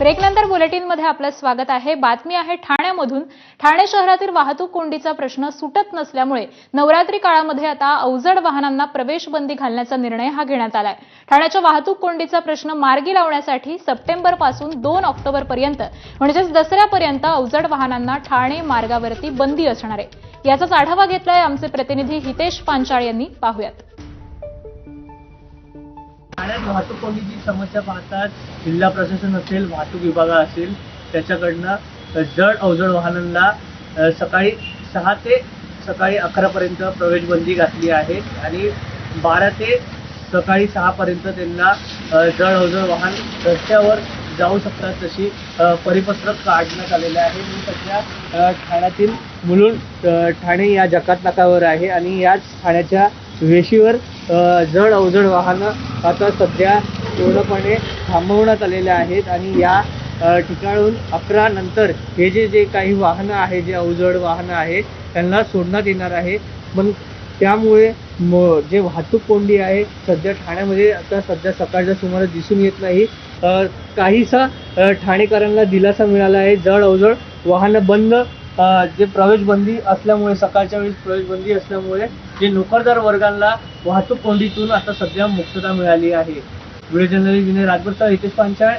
ब्रेकनंतर बुलेटिनमध्ये आपलं स्वागत आहे. बातमी आहे ठाण्यामधून. ठाणे शहरातील वाहतूक कोंडीचा प्रश्न सुटत नसल्यामुळे नवरात्री काळामध्ये आता अवजड वाहनांना प्रवेश बंदी घालण्याचा निर्णय हा घेण्यात आलाय. ठाण्याच्या वाहतूक कोंडीचा प्रश्न मार्गी लावण्यासाठी सप्टेंबरपासून दोन ऑक्टोबरपर्यंत म्हणजेच दसऱ्यापर्यंत अवजड वाहनांना ठाणे मार्गावरती बंदी असणार आहे. याचाच आढावा घेतलाय आमचे प्रतिनिधी हितेश पांचाळ यांनी. पाहुयात. ठाण्यात वाहतूक कोंडीची समस्या पाहतात जिल्हा प्रशासन असेल वाहतूक विभाग असेल त्याच्याकडनं जड अवजड वाहनांना सकाळी सहा ते सकाळी अकरापर्यंत प्रवेशबंदी घातली आहे आणि बारा ते सकाळी सहापर्यंत त्यांना जड अवजड वाहन रस्त्यावर जाऊ शकतात तशी परिपत्रक काढण्यात आलेले आहे. मी सध्या ठाण्यातील मुलुंड ठाणे या जकात नाकावर आहे आणि याच ठाण्याच्या वेशीवर जड अवजड वाहनं आता सध्या पूर्णपणे थांबवण्यात आलेले आहेत आणि या ठिकाणून अकरा नंतर हे जे जे काही वाहनं आहे जे अवजड वाहनं आहे त्यांना सोडण्यात येणार आहे. पण त्यामुळे म जे वाहतूक कोंडी आहे सध्या ठाण्यामध्ये आता सध्या सकाळच्या सुमारास दिसून येत नाही. काहीसा ठाणेकरांना दिलासा मिळाला आहे. जड अवजड वाहनं बंद जे प्रवेशबंदी असल्यामुळे सकाळच्या वेळेस प्रवेशबंदी असल्यामुळे जे नोकरदार वर्गांना वाहतूक कोंडीतून आता सध्या मुक्तता मिळाली आहे. Video journalist Vinay Hitesh Panchal